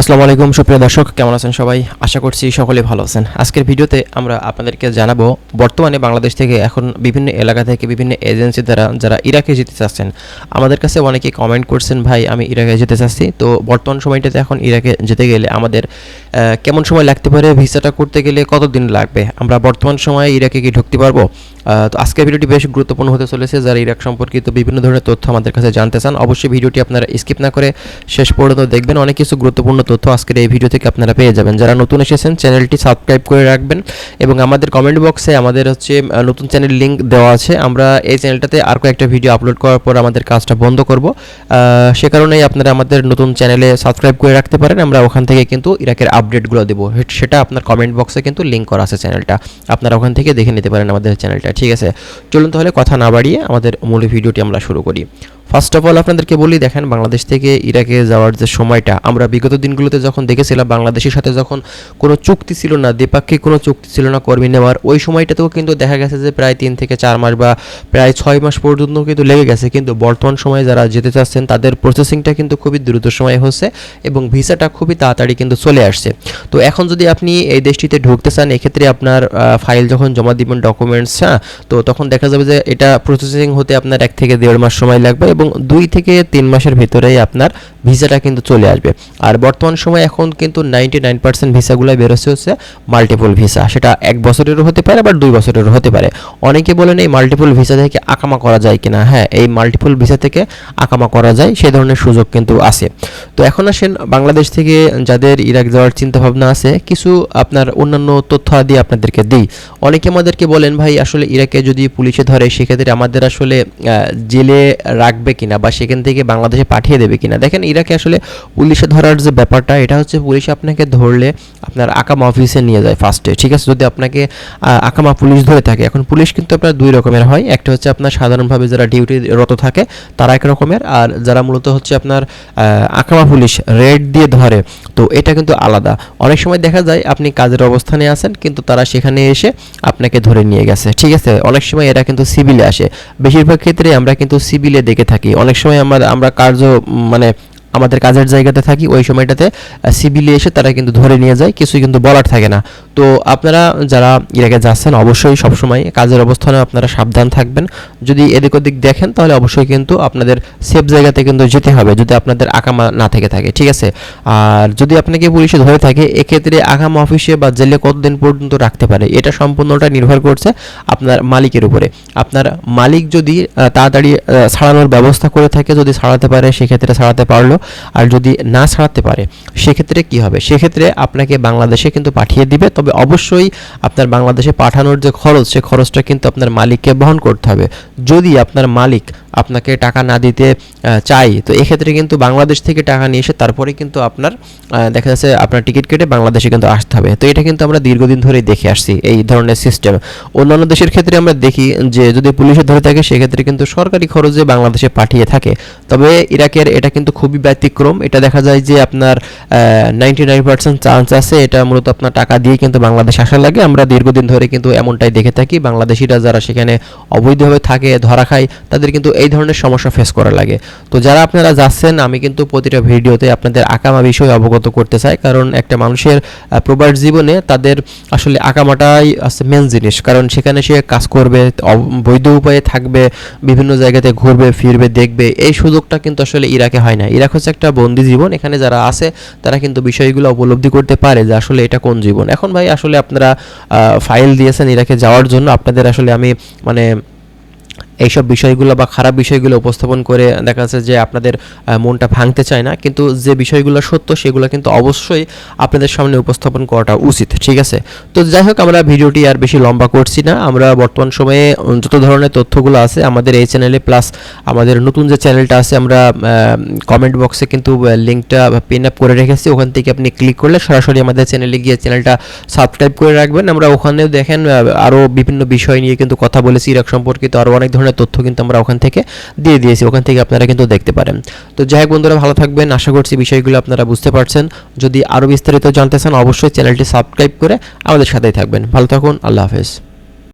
আসসালামু আলাইকুম, সুপ্রিয় দর্শক, কেমন আছেন সবাই? আশা করছি সকলে ভালো আছেন। আজকের ভিডিওতে আমরা আপনাদেরকে জানাব, বর্তমানে বাংলাদেশ থেকে এখন বিভিন্ন এলাকা থেকে বিভিন্ন এজেন্সি দ্বারা যারা ইরাকে যেতে চাচ্ছেন, আমাদের কাছে অনেকে কমেন্ট করছেন, ভাই, আমি ইরাকে যেতে চাচ্ছি। তো বর্তমান সময়টাতে এখন ইরাকে যেতে গেলে আমাদের কেমন সময় লাগতে পারে, ভিসাটা করতে গেলে কতদিন লাগবে? আমরা বর্তমান সময়ে ইরাকে কি ঢুকতে পারব? তো আজকের ভিডিওটি বেশ গুরুত্বপূর্ণ হতে চলেছে। যারা ইরাক সম্পর্কিত বিভিন্ন ধরনের তথ্য আমাদের কাছে জানতে চান, অবশ্যই ভিডিওটি আপনারা স্কিপ না করে শেষ পর্যন্ত দেখবেন। অনেক কিছু গুরুত্বপূর্ণ তথ্য আজকের এই ভিডিও থেকে আপনারা পেয়ে যাবেন। যারা নতুন এসেছেন, চ্যানেলটি সাবস্ক্রাইব করে রাখবেন এবং আমাদের কমেন্ট বক্সে আমাদের হচ্ছে নতুন চ্যানেল লিঙ্ক দেওয়া আছে। আমরা এই চ্যানেলটাতে আর কয়েকটা ভিডিও আপলোড করার পর আমাদের কাজটা বন্ধ করব। সে কারণেই আপনারা আমাদের নতুন চ্যানেলে সাবস্ক্রাইব করে রাখতে পারেন। আমরা ওখান থেকে কিন্তু ইরাকের আপডেটগুলো দেবো। সেটা আপনার কমেন্ট বক্সে কিন্তু লিঙ্ক করা আছে চ্যানেলটা আপনারা ওখান থেকে দেখে নিতে পারেন আমাদের চ্যানেলটা ঠিক আছে? চলুন তাহলে কথা না বাড়িয়ে আমাদের মূল ভিডিওটি আমরা শুরু করি। ফার্স্ট অফ অল আপনাদেরকে বলি, দেখেন, বাংলাদেশ থেকে ইরাকে যাওয়ার যে সময়টা, আমরা বিগত দিনগুলোতে যখন দেখেছিলাম, বাংলাদেশের সাথে যখন কোনো চুক্তি ছিল না, দ্বিপাক্ষিক কোনো চুক্তি ছিল না কর্মী নেওয়ার, ওই সময়টাতেও কিন্তু দেখা গেছে যে প্রায় তিন থেকে চার মাস বা প্রায় ছয় মাস পর্যন্ত কিন্তু লেগে গেছে। কিন্তু বর্তমান সময়ে যারা যেতে চাচ্ছেন, তাদের প্রসেসিংটা কিন্তু খুবই দ্রুত সময়ে হচ্ছে এবং ভিসাটা খুবই তাড়াতাড়ি কিন্তু চলে আসছে। তো এখন যদি আপনি এই দেশটিতে ঢুকতে চান, এক্ষেত্রে আপনার ফাইল যখন জমা দিবেন ডকুমেন্টস হ্যাঁ তো তখন দেখা যাবে যে এটা প্রসেসিং হতে আপনার এক থেকে দেড় মাস সময় লাগবে এবং দুই থেকে তিন মাসের ভিতরেই আপনার ভিসাটা কিন্তু চলে আসবে। আর বর্তমান সময় এখন কিন্তু নাইনটি নাইন পার্সেন্ট ভিসাগুলো বেরোচ্ছে হচ্ছে মাল্টিপল ভিসা। সেটা এক বছরেরও হতে পারে আবার দুই বছরেরও হতে পারে। অনেকে বলেন, এই মাল্টিপল ভিসা থেকে আকামা করা যায় কিনা? হ্যাঁ এই মাল্টিপল ভিসা থেকে আকামা করা যায় সেই ধরনের সুযোগ কিন্তু আছে। তো এখন আসেন, বাংলাদেশ থেকে যাদের ইরাক যাওয়ার চিন্তাভাবনা আছে, কিছু আপনার অন্যান্য তথ্য আদি আপনাদেরকে দিই। অনেকে আমাদেরকে বলেন, ভাই, আসলে ইরাকে যদি পুলিশে ধরে, সেক্ষেত্রে আমাদের আসলে জেলে রাখবে কিনা বা সেখান থেকে বাংলাদেশে পাঠিয়ে দেবে কিনা? দেখেন ইরাকে আসলে পুলিশে ধরার যে ব্যাপারটা, এটা হচ্ছে পুলিশ আপনাকে ধরলে আপনার আকামা অফিসে নিয়ে যায় ফার্স্টে ঠিক আছে? যদি আপনাকে আকামা পুলিশ ধরে থাকে। এখন পুলিশ কিন্তু আপনার দুই রকমের হয়। একটা হচ্ছে আপনার সাধারণভাবে যারা ডিউটিরত থাকে, তারা এক রকমের। আর যারা মূলত হচ্ছে আপনার আকামা পুলিশ রেড দিয়ে ধরে, তো এটা কিন্তু আলাদা। অনেক সময় দেখা যায় আপনি কাজের অবস্থানে আছেন, কিন্তু তারা সেখানে এসে আপনাকে ধরে নিয়ে গেছে, ঠিক আছে? অনেক সময় এরা কিন্তু সিভিলে আসে। বেশিরভাগ ক্ষেত্রে আমরা কিন্তু সিভিলে দেখে থাকি। অনেক সময় আমরা আমরা কার্য মানে আমাদের কাজের জায়গাতে থাকি, ওই সময়টাতে সিভিলে এসে তারা কিন্তু ধরে নিয়ে যায়, কিছুই কিন্তু বলার থাকে না। তো আপনারা যারা ইরাকে যাচ্ছেন, অবশ্যই সবসময় কাজের অবস্থানে আপনারা সাবধান থাকবেন। যদি এদিক ওদিক দেখেন, তাহলে অবশ্যই কিন্তু আপনাদের সেফ জায়গাতে কিন্তু যেতে হবে, যদি আপনাদের আকামা না থেকে থাকে, ঠিক আছে? আর যদি আপনাকে পুলিশে ধরে থাকে, এক্ষেত্রে আকামা অফিসে বা জেলে কতদিন পর্যন্ত রাখতে পারে, এটা সম্পূর্ণটা নির্ভর করছে আপনার মালিকের উপরে। আপনার মালিক যদি তাড়াতাড়ি ছাড়ানোর ব্যবস্থা করে থাকে, যদি ছাড়াতে পারে, সেক্ষেত্রে ছাড়াতে পারল। আর যদি না ছাড়াতে পারে, সেক্ষেত্রে কি হবে? সেক্ষেত্রে আপনাকে বাংলাদেশে কিন্তু পাঠিয়ে দিবে। তবে অবশ্যই আপনার বাংলাদেশে পাঠানোর যে খরচ, সে খরচটা কিন্তু আপনার মালিককে বহন করতে হবে। যদি আপনার মালিক আপনাকে টাকা না দিতে চাই তো এক্ষেত্রে কিন্তু বাংলাদেশ থেকে টাকা নিয়ে এসে তারপরে কিন্তু আপনার দেখা যাচ্ছে আপনার টিকিট কেটে বাংলাদেশে কিন্তু আসতে হবে। তো এটা কিন্তু আমরা দীর্ঘদিন ধরেই দেখে আসছি এই ধরনের সিস্টেম। অন্যান্য দেশের ক্ষেত্রে আমরা দেখি যে যদি পুলিশে ধরে থাকে, সেক্ষেত্রে কিন্তু সরকারি খরচে বাংলাদেশে পাঠিয়ে থাকে। তবে ইরাকের এটা কিন্তু খুবই ব্যতিক্রম। এটা দেখা যায় যে আপনার নাইনটি নাইন পার্সেন্ট চান্স আছে। এটা মূলত আপনার টাকা দিয়ে কিন্তু বাংলাদেশ আসার লাগে। আমরা দীর্ঘদিন ধরে কিন্তু এমনটাই দেখে থাকি। বাংলাদেশিরা যারা সেখানে অবৈধভাবে থাকে, ধরা খায়, তাদের কিন্তু এই ধরনের সমস্যা ফেস করা লাগে। তো যারা আপনারা যাচ্ছেন, আমি কিন্তু প্রতিটা ভিডিওতে আপনাদের আকামা বিষয়ে অবগত করতে চাই। কারণ একটা মানুষের প্রবাস জীবনে তাদের আসলে আকামাটাই আছে মেন জিনিস। কারণ সেখানে সে কাজ করবে বৈধ উপায়ে থাকবে, বিভিন্ন জায়গাতে ঘুরবে, ফিরবে, দেখবে। এই সুযোগটা কিন্তু আসলে ইরাকে হয় না। ইরাক হচ্ছে একটা বন্দি জীবন। এখানে যারা আছে, তারা কিন্তু বিষয়গুলো উপলব্ধি করতে পারে যে আসলে এটা কোন জীবন। এখন ভাই আসলে আপনারা ফাইল দিয়েছেন ইরাকে যাওয়ার জন্য। আপনাদের আসলে আমি মানে এইসব বিষয়গুলো বা খারাপ বিষয়গুলো উপস্থাপন করে দেখা যাচ্ছে যে আপনাদের মনটা ভাঙতে চায় না। কিন্তু যে বিষয়গুলো সত্য, সেগুলো কিন্তু অবশ্যই আপনাদের সামনে উপস্থাপন করাটা উচিত, ঠিক আছে? তো যাই হোক, আমরা ভিডিওটি আর বেশি লম্বা করছি না। আমরা বর্তমান সময়ে যত ধরনের তথ্যগুলো আছে আমাদের এই চ্যানেলে প্লাস আমাদের নতুন যে চ্যানেলটা আছে, আমরা কমেন্ট বক্সে কিন্তু লিঙ্কটা পিন আপ করে রেখেছি। ওখান থেকে আপনি ক্লিক করলে সরাসরি আমাদের চ্যানেলে গিয়ে চ্যানেলটা সাবস্ক্রাইব করে রাখবেন। আমরা ওখানেও দেখেন আরও বিভিন্ন বিষয় নিয়ে কিন্তু কথা বলেছি। ইরাক সম্পর্কিত আরও অনেক ধরনের তথ্য কিন্তু আমরা ওখান থেকে দিয়ে দিয়েছি, ওখান থেকে আপনারা কিন্তু দেখতে পারেন। তো যাই হোক বন্ধুরা, ভালো থাকবেন। আশা করছি বিষয়গুলো আপনারা বুঝতে পারছেন। যদি আরও বিস্তারিত জানতে চান, অবশ্যই চ্যানেলটি সাবস্ক্রাইব করে আমাদের সাথেই থাকবেন। ভালো থাকুন, আল্লাহ হাফেজ।